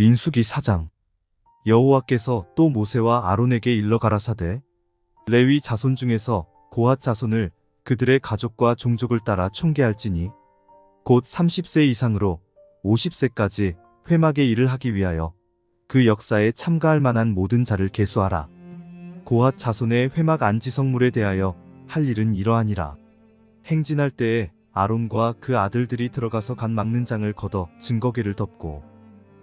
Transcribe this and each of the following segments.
민수기 사장 여호와께서 또 모세와 아론에게 일러 가라사대 레위 자손 중에서 고핫 자손을 그들의 가족과 종족을 따라 총계할지니 곧 30세 이상으로 50세까지 회막의 일을 하기 위하여 그 역사에 참가할 만한 모든 자를 계수하라. 고핫 자손의 회막 안지성물에 대하여 할 일은 이러하니라. 행진할 때에 아론과 그 아들들이 들어가서 간 막는 장을 걷어 증거계를 덮고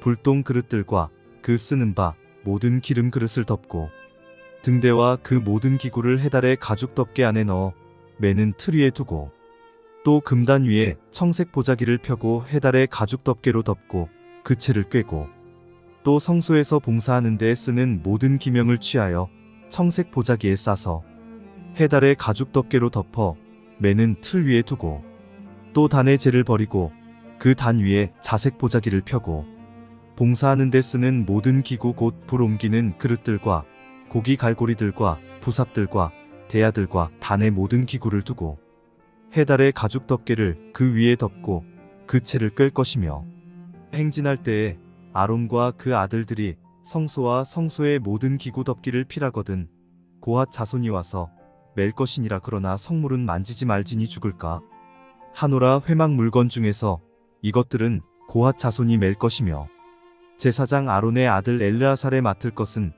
불똥 그릇들과 그 쓰는 바 모든 기름 그릇을 덮고 등대와 그 모든 기구를 해달의 가죽 덮개 안에 넣어 매는 틀 위에 두고 또 금단 위에 청색 보자기를 펴고 해달의 가죽 덮개로 덮고 그 채를 꿰고 또 성소에서 봉사하는 데 쓰는 모든 기명을 취하여 청색 보자기에 싸서 해달의 가죽 덮개로 덮어 매는 틀 위에 두고 또 단의 재를 버리고 그 단 위에 자색 보자기를 펴고 봉사하는 데 쓰는 모든 기구 곧 불 옮기는 그릇들과 고기 갈고리들과 부삽들과 대야들과 단의 모든 기구를 두고 해달의 가죽 덮개를 그 위에 덮고 그 채를 끌 것이며 행진할 때에 아론과 그 아들들이 성소와 성소의 모든 기구 덮기를 피라거든 고핫 자손이 와서 맬 것이니라 그러나 성물은 만지지 말지니 죽을까? 하노라 회막 물건 중에서 이것들은 고핫 자손이 맬 것이며 제사장 아론의 아들 엘르아살에 맡을 것은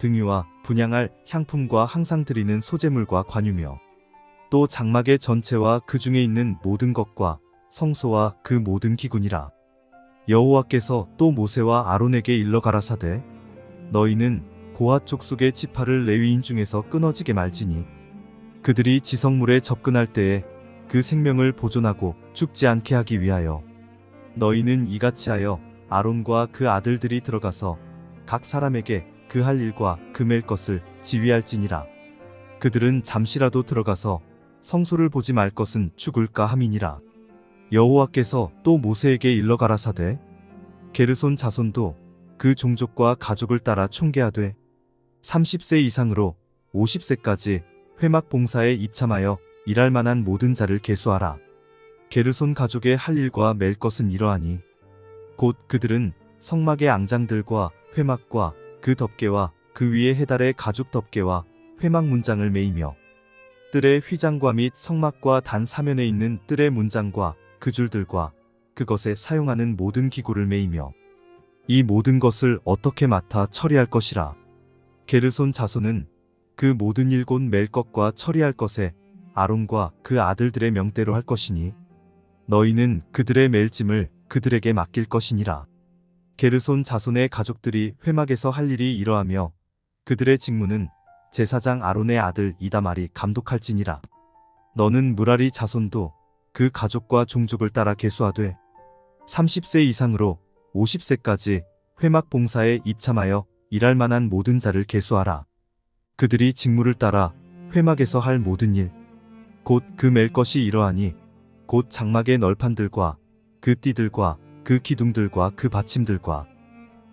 등유와 분양할 향품과 항상 드리는 소재물과 관유며 또 장막의 전체와 그 중에 있는 모든 것과 성소와 그 모든 기군이라. 여호와께서 또 모세와 아론에게 일러 가라사대 너희는 고핫 족속의 지파를 레위인 중에서 끊어지게 말지니 그들이 지성물에 접근할 때에 그 생명을 보존하고 죽지 않게 하기 위하여 너희는 이같이 하여 아론과 그 아들들이 들어가서 각 사람에게 그 할 일과 그맬 것을 지휘할지니라 그들은 잠시라도 들어가서 성소를 보지 말 것은 죽을까 함이니라 여호와께서 또 모세에게 일러 가라사대 게르손 자손도 그 종족과 가족을 따라 총계하되 30세 이상으로 50세까지 회막 봉사에 입참하여 일할 만한 모든 자를 계수하라. 게르손 가족의 할 일과 맬 것은 이러하니 곧 그들은 성막의 앙장들과 회막과 그 덮개와 그 위에 해달의 가죽 덮개와 회막 문장을 매이며 뜰의 휘장과 및 성막과 단 사면에 있는 뜰의 문장과 그 줄들과 그것에 사용하는 모든 기구를 매이며 이 모든 것을 어떻게 맡아 처리할 것이라. 게르손 자손은 그 모든 일곧 맬 것과 처리할 것에 아론과 그 아들들의 명대로 할 것이니 너희는 그들의 맬 짐을 그들에게 맡길 것이니라. 게르손 자손의 가족들이 회막에서 할 일이 이러하며 그들의 직무는 제사장 아론의 아들 이다말이 감독할지니라. 너는 무라리 자손도 그 가족과 종족을 따라 계수하되 30세 이상으로 50세까지 회막 봉사에 입참하여 일할 만한 모든 자를 계수하라. 그들이 직무를 따라 회막에서 할 모든 일, 곧그맬 것이 이러하니 곧 장막의 널판들과 그 띠들과 그 기둥들과 그 받침들과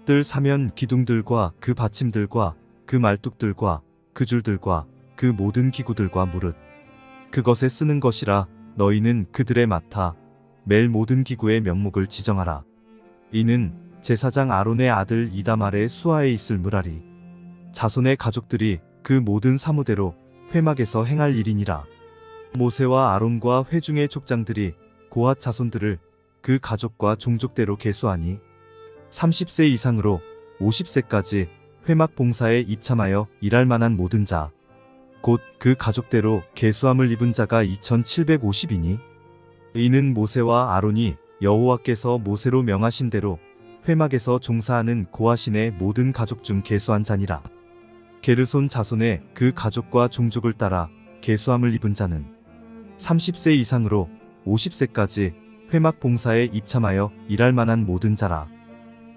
뜰 사면 기둥들과 그 받침들과 그 말뚝들과 그 줄들과 그 모든 기구들과 무릇 그것에 쓰는 것이라 너희는 그들의 맡아 멜 모든 기구의 명목을 지정하라. 이는 제사장 아론의 아들 이다말의 수하에 있을 무라리 자손의 가족들이 그 모든 사무대로 회막에서 행할 일이니라. 모세와 아론과 회중의 족장들이 고핫 자손들을 그 가족과 종족대로 계수하니 30세 이상으로 50세까지 회막 봉사에 입참하여 일할 만한 모든 자, 곧 그 가족대로 계수함을 입은 자가 2750이니 이는 모세와 아론이 여호와께서 모세로 명하신 대로 회막에서 종사하는 고하신의 모든 가족 중 계수한 자니라. 게르손 자손의 그 가족과 종족을 따라 계수함을 입은 자는 30세 이상으로 50세까지 회막 봉사에 입참하여 일할 만한 모든 자라.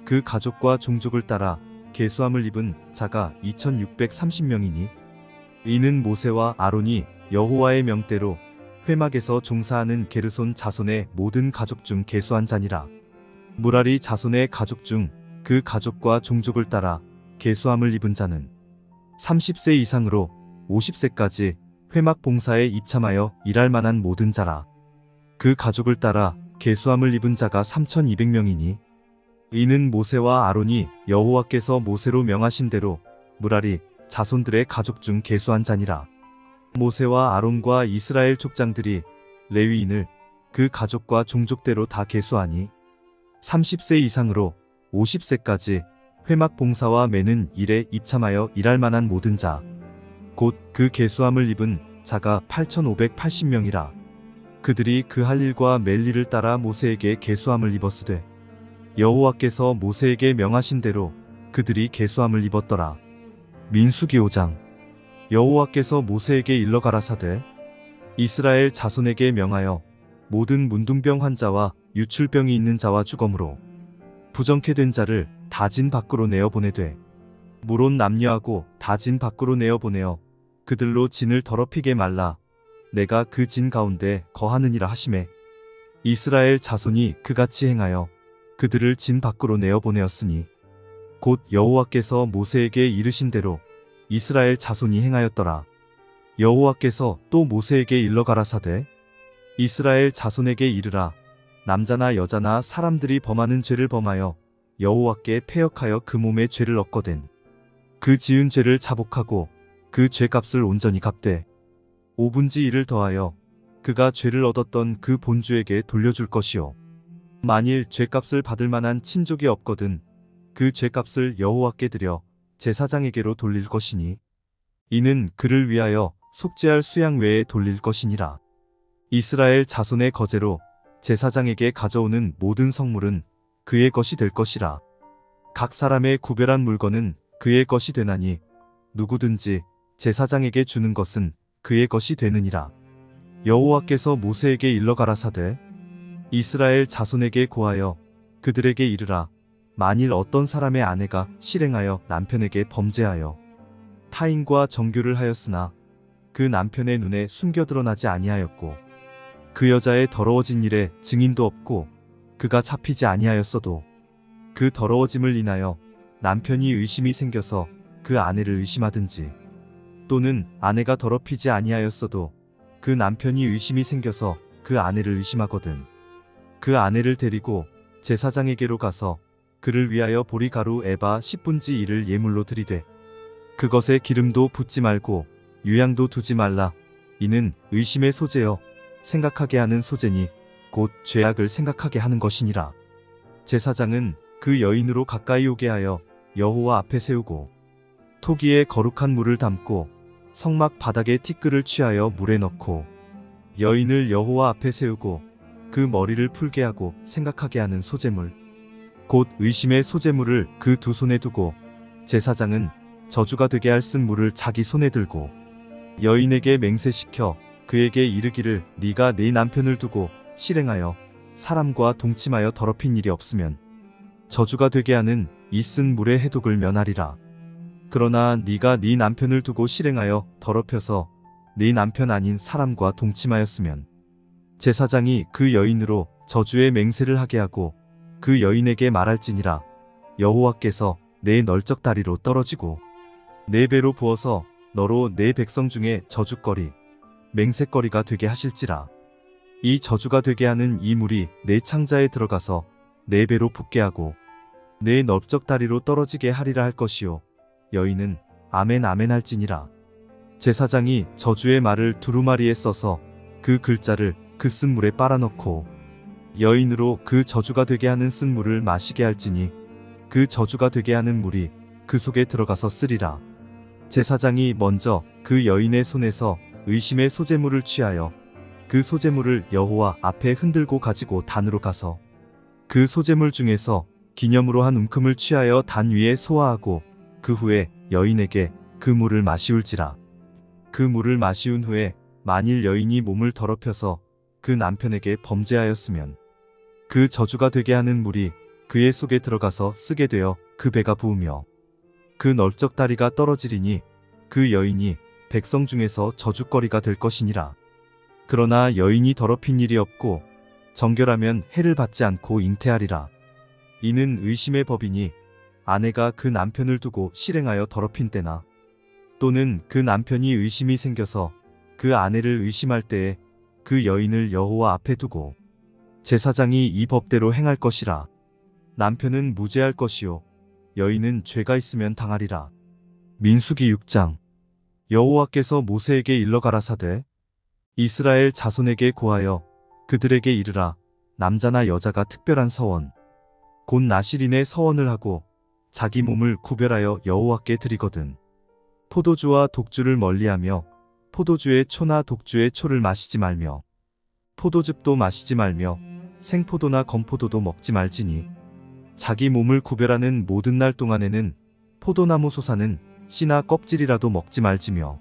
그 가족과 종족을 따라 계수함을 입은 자가 2630명이니 이는 모세와 아론이 여호와의 명대로 회막에서 종사하는 게르손 자손의 모든 가족 중 계수한 자니라. 무라리 자손의 가족 중 그 가족과 종족을 따라 계수함을 입은 자는 30세 이상으로 50세까지 회막 봉사에 입참하여 일할 만한 모든 자라. 그 가족을 따라 계수함을 입은 자가 3200명이니 이는 모세와 아론이 여호와께서 모세로 명하신 대로 무라리 자손들의 가족 중 계수한 자니라. 모세와 아론과 이스라엘 족장들이 레위인을 그 가족과 종족대로 다 계수하니 30세 이상으로 50세까지 회막 봉사와 매는 일에 입참하여 일할 만한 모든 자, 곧그 계수함을 입은 자가 8,580명이라. 그들이 그 할 일과 멜 일을 따라 모세에게 계수함을 입었으되 여호와께서 모세에게 명하신 대로 그들이 계수함을 입었더라. 민수기 5장 여호와께서 모세에게 일러 가라사대 이스라엘 자손에게 명하여 모든 문둥병 환자와 유출병이 있는 자와 주검으로 부정케 된 자를 다진 밖으로 내어 보내되 물온 남녀하고 다진 밖으로 내어 보내어 그들로 진을 더럽히게 말라 내가 그 진 가운데 거하느니라 하심에 이스라엘 자손이 그같이 행하여 그들을 진 밖으로 내어 보내었으니 곧 여호와께서 모세에게 이르신 대로 이스라엘 자손이 행하였더라. 여호와께서 또 모세에게 일러 가라사대 이스라엘 자손에게 이르라. 남자나 여자나 사람들이 범하는 죄를 범하여 여호와께 패역하여 그 몸에 죄를 얻거든. 그 지은 죄를 자복하고 그 죄값을 온전히 갚되 5분지 1을 더하여 그가 죄를 얻었던 그 본주에게 돌려줄 것이요 만일 죄값을 받을 만한 친족이 없거든 그 죄값을 여호와께 드려 제사장에게로 돌릴 것이니 이는 그를 위하여 속죄할 수양 외에 돌릴 것이니라 이스라엘 자손의 거제로 제사장에게 가져오는 모든 성물은 그의 것이 될 것이라. 각 사람의 구별한 물건은 그의 것이 되나니 누구든지 제사장에게 주는 것은 그의 것이 되느니라. 여호와께서 모세에게 일러 가라사대 이스라엘 자손에게 고하여 그들에게 이르라 만일 어떤 사람의 아내가 실행하여 남편에게 범죄하여 타인과 정교를 하였으나 그 남편의 눈에 숨겨 드러나지 아니하였고 그 여자의 더러워진 일에 증인도 없고 그가 잡히지 아니하였어도 그 더러워짐을 인하여 남편이 의심이 생겨서 그 아내를 의심하든지 또는 아내가 더럽히지 아니하였어도 그 남편이 의심이 생겨서 그 아내를 의심하거든 그 아내를 데리고 제사장에게로 가서 그를 위하여 보리가루 에바 10분지 1을 예물로 드리되 그것에 기름도 붓지 말고 유향도 두지 말라 이는 의심의 소재여 생각하게 하는 소재니 곧 죄악을 생각하게 하는 것이니라. 제사장은 그 여인으로 가까이 오게 하여 여호와 앞에 세우고 토기에 거룩한 물을 담고 성막 바닥에 티끌을 취하여 물에 넣고 여인을 여호와 앞에 세우고 그 머리를 풀게 하고 생각하게 하는 소재물 곧 의심의 소재물을 그 두 손에 두고 제사장은 저주가 되게 할 쓴 물을 자기 손에 들고 여인에게 맹세시켜 그에게 이르기를 네가 네 남편을 두고 실행하여 사람과 동침하여 더럽힌 일이 없으면 저주가 되게 하는 이 쓴 물의 해독을 면하리라. 그러나 네가 네 남편을 두고 실행하여 더럽혀서 네 남편 아닌 사람과 동침하였으면 제사장이 그 여인으로 저주의 맹세를 하게 하고 그 여인에게 말할지니라 여호와께서 내 널적 다리로 떨어지고 내 배로 부어서 너로 내 백성 중에 저주거리 맹세거리가 되게 하실지라. 이 저주가 되게 하는 이 물이 내 창자에 들어가서 내 배로 붙게 하고 내 넓적 다리로 떨어지게 하리라 할 것이요. 여인은 아멘 아멘 할지니라. 제사장이 저주의 말을 두루마리에 써서 그 글자를 그 쓴 물에 빨아넣고 여인으로 그 저주가 되게 하는 쓴 물을 마시게 할지니 그 저주가 되게 하는 물이 그 속에 들어가서 쓰리라. 제사장이 먼저 그 여인의 손에서 의심의 소재물을 취하여 그 소재물을 여호와 앞에 흔들고 가지고 단으로 가서 그 소재물 중에서 기념으로 한 움큼을 취하여 단 위에 소화하고 그 후에 여인에게 그 물을 마시울지라 그 물을 마시운 후에 만일 여인이 몸을 더럽혀서 그 남편에게 범죄하였으면 그 저주가 되게 하는 물이 그의 속에 들어가서 쓰게 되어 그 배가 부으며 그 널쩍 다리가 떨어지리니 그 여인이 백성 중에서 저주거리가 될 것이니라. 그러나 여인이 더럽힌 일이 없고 정결하면 해를 받지 않고 잉태하리라. 이는 의심의 법이니 아내가 그 남편을 두고 실행하여 더럽힌 때나 또는 그 남편이 의심이 생겨서 그 아내를 의심할 때에 그 여인을 여호와 앞에 두고 제사장이 이 법대로 행할 것이라. 남편은 무죄할 것이요 여인은 죄가 있으면 당하리라. 민수기 6장 여호와께서 모세에게 일러 가라사대 이스라엘 자손에게 고하여 그들에게 이르라 남자나 여자가 특별한 서원 곧 나실인의 서원을 하고 자기 몸을 구별하여 여호와께 드리거든. 포도주와 독주를 멀리하며 포도주의 초나 독주의 초를 마시지 말며 포도즙도 마시지 말며 생포도나 건포도도 먹지 말지니 자기 몸을 구별하는 모든 날 동안에는 포도나무 솟아는 씨나 껍질이라도 먹지 말지며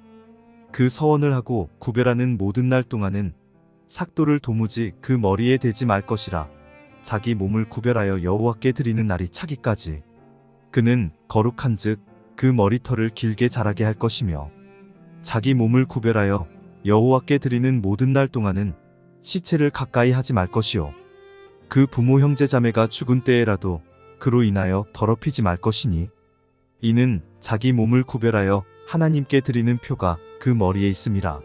그 서원을 하고 구별하는 모든 날 동안은 삭도를 도무지 그 머리에 대지 말 것이라 자기 몸을 구별하여 여호와께 드리는 날이 차기까지 그는 거룩한즉 그 머리털을 길게 자라게 할 것이며 자기 몸을 구별하여 여호와께 드리는 모든 날 동안은 시체를 가까이 하지 말 것이요. 그 부모 형제 자매가 죽은 때에라도 그로 인하여 더럽히지 말 것이니 이는 자기 몸을 구별하여 하나님께 드리는 표가 그 머리에 있음이라.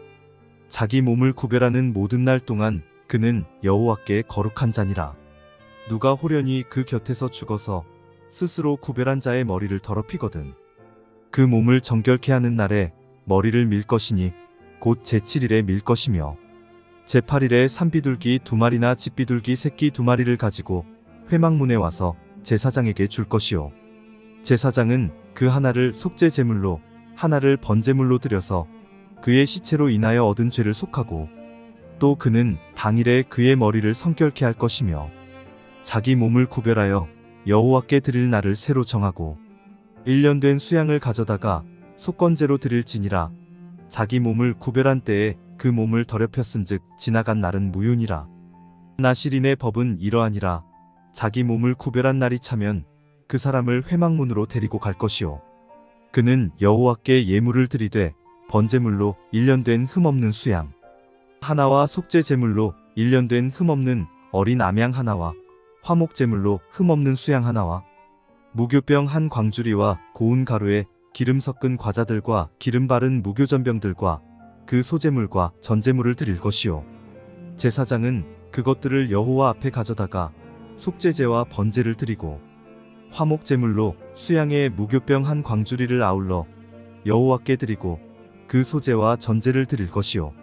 자기 몸을 구별하는 모든 날 동안 그는 여호와께 거룩한 자니라. 누가 호련히 그 곁에서 죽어서 스스로 구별한 자의 머리를 더럽히거든. 그 몸을 정결케 하는 날에 머리를 밀 것이니 곧 제7일에 밀 것이며 제8일에 산비둘기 두 마리나 집비둘기 새끼 두 마리를 가지고 회막문에 와서 제사장에게 줄 것이요. 제사장은 그 하나를 속죄 제물로 하나를 번제물로 드려서 그의 시체로 인하여 얻은 죄를 속하고 또 그는 당일에 그의 머리를 성결케 할 것이며 자기 몸을 구별하여 여호와께 드릴 날을 새로 정하고 1년 된 수양을 가져다가 속건제로 드릴지니라. 자기 몸을 구별한 때에 그 몸을 더럽혔은즉 지나간 날은 무효니라. 나시린의 법은 이러하니라. 자기 몸을 구별한 날이 차면 그 사람을 회막문으로 데리고 갈 것이요. 그는 여호와께 예물을 드리되 번제물로 1년 된 흠없는 수양 하나와 속죄 제물로 1년 된 흠없는 어린 암양 하나와 화목 제물로 흠없는 수양 하나와 무교병 한 광주리와 고운 가루에 기름 섞은 과자들과 기름 바른 무교전병들과 그 소제물과 전제물을 드릴 것이요 제사장은 그것들을 여호와 앞에 가져다가 속죄제와 번제를 드리고 화목 제물로 수양의 무교병 한 광주리를 아울러 여호와께 드리고 그 소제와 전제를 드릴 것이요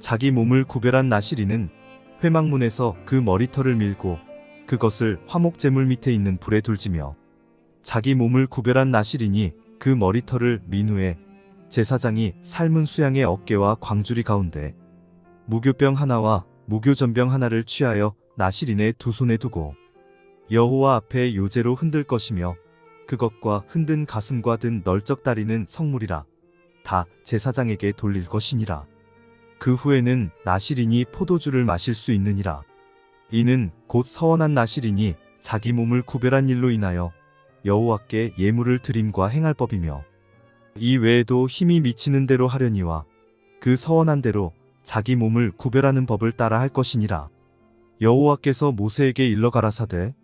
자기 몸을 구별한 나시리는 회막문에서 그 머리털을 밀고 그것을 화목 제물 밑에 있는 불에 둘지며 자기 몸을 구별한 나시리니 그 머리털을 민 후에 제사장이 삶은 수양의 어깨와 광주리 가운데 무교병 하나와 무교전병 하나를 취하여 나시린의 두 손에 두고 여호와 앞에 요제로 흔들 것이며 그것과 흔든 가슴과 든 널쩍 다리는 성물이라 다 제사장에게 돌릴 것이니라. 그 후에는 나시린이 포도주를 마실 수 있느니라 이는 곧 서원한 나시린이 자기 몸을 구별한 일로 인하여 여호와께 예물을 드림과 행할 법이며 이 외에도 힘이 미치는 대로 하려니와 그 서원한 대로 자기 몸을 구별하는 법을 따라 할 것이니라. 여호와께서 모세에게 일러 가라사대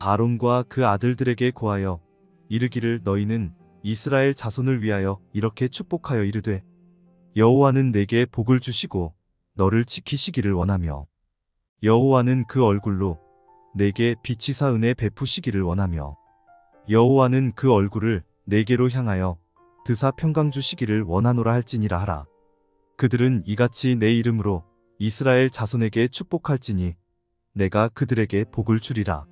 아론과 그 아들들에게 고하여 이르기를 너희는 이스라엘 자손을 위하여 이렇게 축복하여 이르되 여호와는 내게 복을 주시고 너를 지키시기를 원하며 여호와는 그 얼굴로 내게 빛이 사 은혜 베푸시기를 원하며 여호와는 그 얼굴을 내게로 향하여 드사 평강 주시기를 원하노라 할지니라 하라. 그들은 이같이 내 이름으로 이스라엘 자손에게 축복할지니 내가 그들에게 복을 주리라